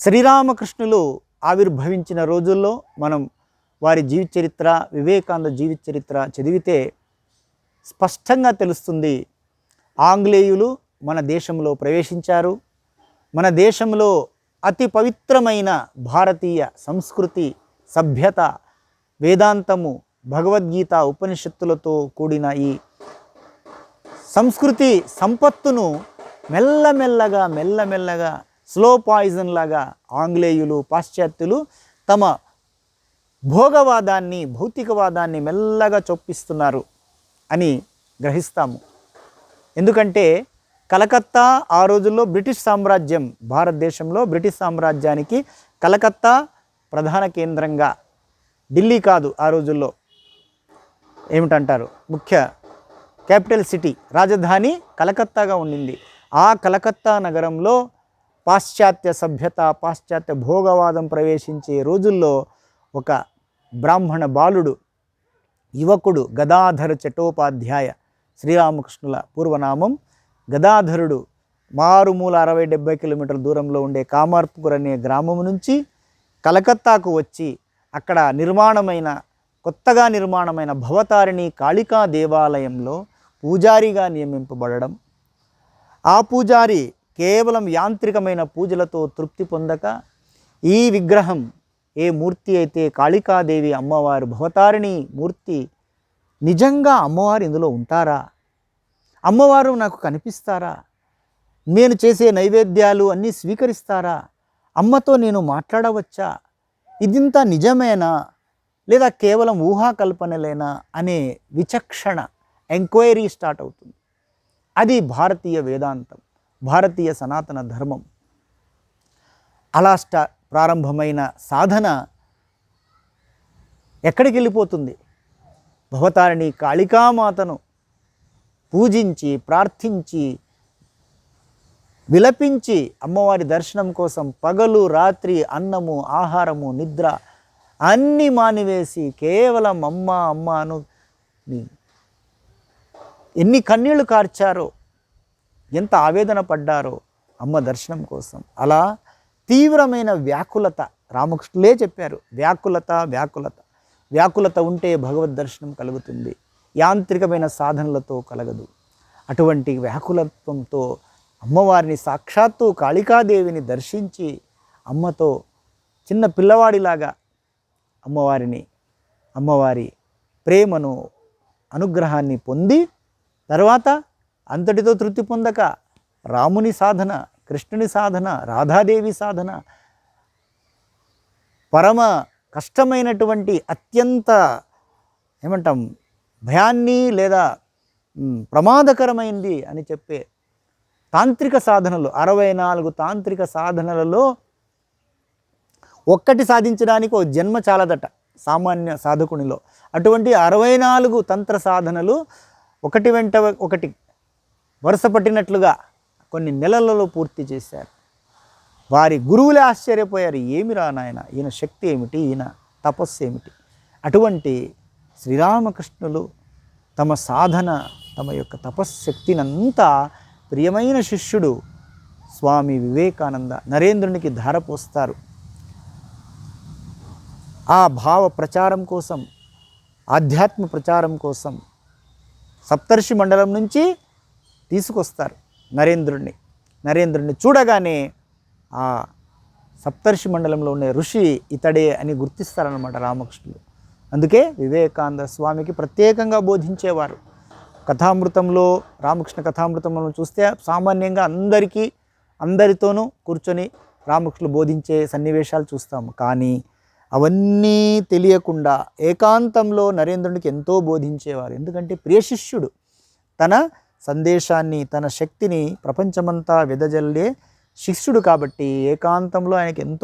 శ్రీరామకృష్ణులు ఆవిర్భవించిన రోజుల్లో మనం వారి జీవిత చరిత్ర వివేకానంద జీవిత చరిత్ర చదివితే స్పష్టంగా తెలుస్తుంది. ఆంగ్లేయులు మన దేశంలో ప్రవేశించారు. మన దేశంలో అతి పవిత్రమైన భారతీయ సంస్కృతి సభ్యత వేదాంతము భగవద్గీత ఉపనిషత్తులతో కూడిన ఈ సంస్కృతి సంపత్తును మెల్లమెల్లగా మెల్లమెల్లగా స్లో పాయిజన్ లాగా ఆంగ్లేయులు పాశ్చాత్యులు తమ భోగవాదాన్ని భౌతికవాదాన్ని మెల్లగా చొప్పిస్తున్నారు అని గ్రహిస్తాము. ఎందుకంటే కలకత్తా ఆ రోజుల్లో బ్రిటిష్ సామ్రాజ్యం భారతదేశంలో బ్రిటిష్ సామ్రాజ్యానికి కలకత్తా ప్రధాన కేంద్రంగా ఢిల్లీ కాదు ఆ రోజుల్లో. ఏమిటంటారు? ముఖ్య క్యాపిటల్ సిటీ రాజధాని కలకత్తాగా ఉండింది. ఆ కలకత్తా నగరంలో పాశ్చాత్య సభ్యత పాశ్చాత్య భోగవాదం ప్రవేశించే రోజుల్లో ఒక బ్రాహ్మణ బాలుడు యువకుడు గదాధర చటోపాధ్యాయ శ్రీరామకృష్ణుల పూర్వనామం. గదాధరుడు మారుమూల అరవై డెబ్బై కిలోమీటర్ల దూరంలో ఉండే కామార్పుకుర్ అనే గ్రామం నుంచి కలకత్తాకు వచ్చి అక్కడ నిర్మాణమైన కొత్తగా నిర్మాణమైన భవతారిణి కాళికా దేవాలయంలో పూజారిగా నియమింపబడడం. ఆ పూజారి కేవలం యాంత్రికమైన పూజలతో తృప్తి పొందక ఈ విగ్రహం ఏ మూర్తి అయితే కాళికాదేవి అమ్మవారు భవతారిణి మూర్తి నిజంగా అమ్మవారు ఇందులో ఉంటారా? అమ్మవారు నాకు కనిపిస్తారా? నేను చేసే నైవేద్యాలు అన్నీ స్వీకరిస్తారా? అమ్మతో నేను మాట్లాడవచ్చా? ఇదింత నిజమేనా? లేదా కేవలం ఊహాకల్పనలేనా? అనే విచక్షణ ఎంక్వైరీ స్టార్ట్ అవుతుంది. అది భారతీయ వేదాంతం. భారతీయ సనాతన ధర్మం. అలా స్టా ప్రారంభమైన సాధన ఎక్కడికి వెళ్ళిపోతుంది? భవతారిణి కాళికామాతను పూజించి ప్రార్థించి విలపించి అమ్మవారి దర్శనం కోసం పగలు రాత్రి అన్నము ఆహారము నిద్ర అన్నీ మానివేసి కేవలం అమ్మ అమ్మ అను ఎన్ని కన్నీళ్ళు కార్చారో ఎంత ఆవేదన పడ్డారో అమ్మ దర్శనం కోసం. అలా తీవ్రమైన వ్యాకులత రామకృష్ణులే చెప్పారు. వ్యాకులత వ్యాకులత. వ్యాకులత ఉంటే భగవద్ దర్శనం కలుగుతుంది. యాంత్రికమైన సాధనలతో కలగదు. అటువంటి వ్యాకులత్వంతో అమ్మవారిని సాక్షాత్తు కాళికాదేవిని దర్శించి అమ్మతో చిన్న పిల్లవాడిలాగా అమ్మవారిని అమ్మవారి ప్రేమను అనుగ్రహాన్ని పొంది తర్వాత అంతటితో తృప్తి పొందక రాముని సాధన కృష్ణుని సాధన రాధాదేవి సాధన పరమ కష్టమైనటువంటి అత్యంత ఏమంటాం భయాన్ని లేదా ప్రమాదకరమైంది అని చెప్పే తాంత్రిక సాధనలు అరవై నాలుగు తాంత్రిక సాధనలలో ఒక్కటి సాధించడానికి ఒక జన్మ చాలదట సామాన్య సాధకునిలో. అటువంటి అరవై నాలుగు తంత్ర సాధనలు ఒకటి వెంట ఒకటి వరుసపట్టినట్లుగా కొన్ని నెలలలో పూర్తి చేశారు. వారి గురువులే ఆశ్చర్యపోయారు. ఏమి రా నాయన ఈయన శక్తి ఏమిటి? ఈయన తపస్సు ఏమిటి? అటువంటి శ్రీరామకృష్ణులు తమ సాధన తమ యొక్క తపశ్శక్తినంతా ప్రియమైన శిష్యుడు స్వామి వివేకానంద నరేంద్రునికి ధారపోస్తారు. ఆ భావ ప్రచారం కోసం ఆధ్యాత్మ ప్రచారం కోసం సప్తర్షి మండలం నుంచి తీసుకొస్తారు నరేంద్రుడిని నరేంద్రుడిని చూడగానే ఆ సప్తర్షి మండలంలో ఉండే ఋషి ఇతడే అని గుర్తిస్తారనమాట రామకృష్ణుడు. అందుకే వివేకానంద స్వామికి ప్రత్యేకంగా బోధించేవారు. కథామృతంలో రామకృష్ణ కథామృతంలో చూస్తే సామాన్యంగా అందరికీ అందరితోనూ కూర్చొని రామకృష్ణుడు బోధించే సన్నివేశాలు చూస్తాము కానీ అవన్నీ తెలియకుండా ఏకాంతంలో నరేంద్రునికి ఎంతో బోధించేవారు. ఎందుకంటే ప్రియ శిష్యుడు తన సందేశాన్ని తన శక్తిని ప్రపంచమంతా వెదజల్లే శిష్యుడు కాబట్టి ఏకాంతంలో ఆయనకి ఎంతో